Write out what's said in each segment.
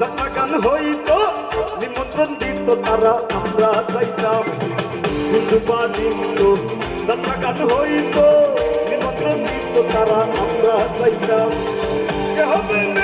পারিত গান হইত, নিমন্ত্রণ দিত তারা, আমরা চাইতাম। হিন্দু পারিত গান হইত, নিমন্ত্রণ দিত তারা, আমরা চাইতাম। হবে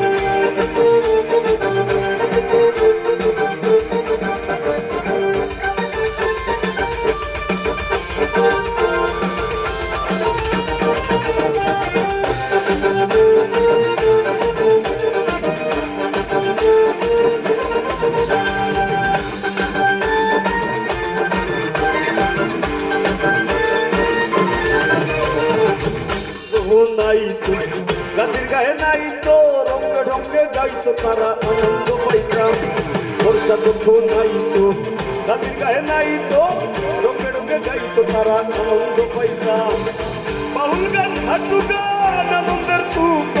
ও নাই তো গাছের গায়ে নাই তো রঙ্গে ঢঙ্গে গাইতো তারা আনন্দ পাইতাম। বর্ষা দুঃখ নাই তো, গাছের গায়ে নাই তো রঙ্গে ঢঙ্গে গাইতো তারা আনন্দ পাইতাম। বাউল গান, হাটু গান, আনন্দের তুফান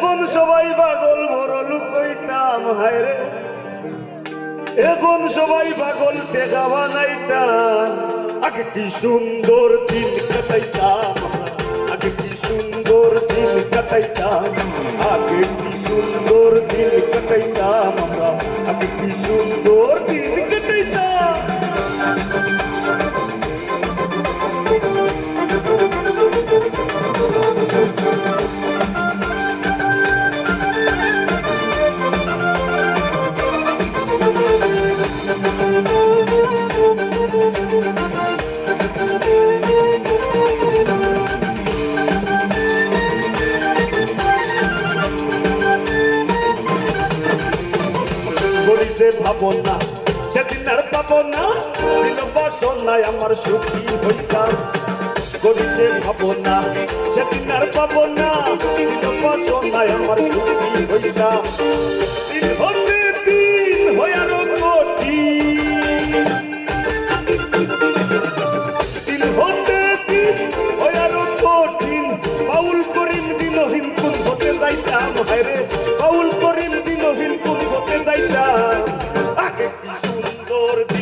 এখন সবাই পাগল মরল কইতাম হায়রে এখন সবাই পাগল টেকা বানাইতাম, আগে কি সুন্দর দিন কাটাইতাম, আগে কি সুন্দর দিন কাটাইতাম, আগে কি সুন্দর দিন কাটাইতাম আমরা, আগে কি সুন্দর দিন করিতে ভাবনা, সেদিন আর পাবো না দিল বাসনায় আমার সুখী হইতাম করিতে ভাবনা, সেদিন আর পাবো না দিল বাসনায় আমার সুখী হইতাম দিন হতে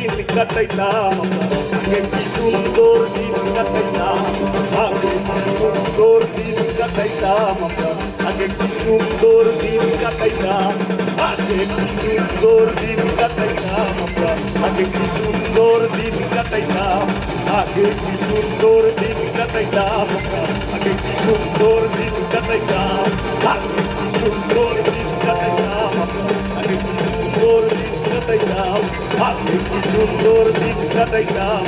দিন কাটাইতাম আগে কি সুন্দর দিন কাটাইতাম আগে কি সুন্দর দিন কাটাইতাম আগে কি সুন্দর দিন কাটাইতাম আগে কি সুন্দর দিন কাটাইতাম আগে কি সুন্দর দিন কাটাইতাম আগে কি সুন্দর দিন কাটাইতাম আগে কি সুন্দর আগে কি সুন্দর দিন কাটাইতাম।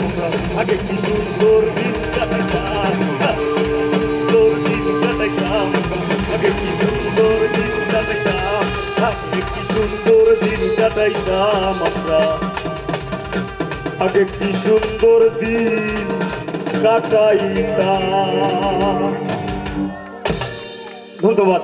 আগে কি সুন্দর দিন কাটাইতাম সুন্দর দিন কাটাইতাম আগে কি দিন কাটাইতাম আগে কি সুন্দর দিন আমরা আগে কি সুন্দর দিন কাটাইতাম ধন্যবাদ।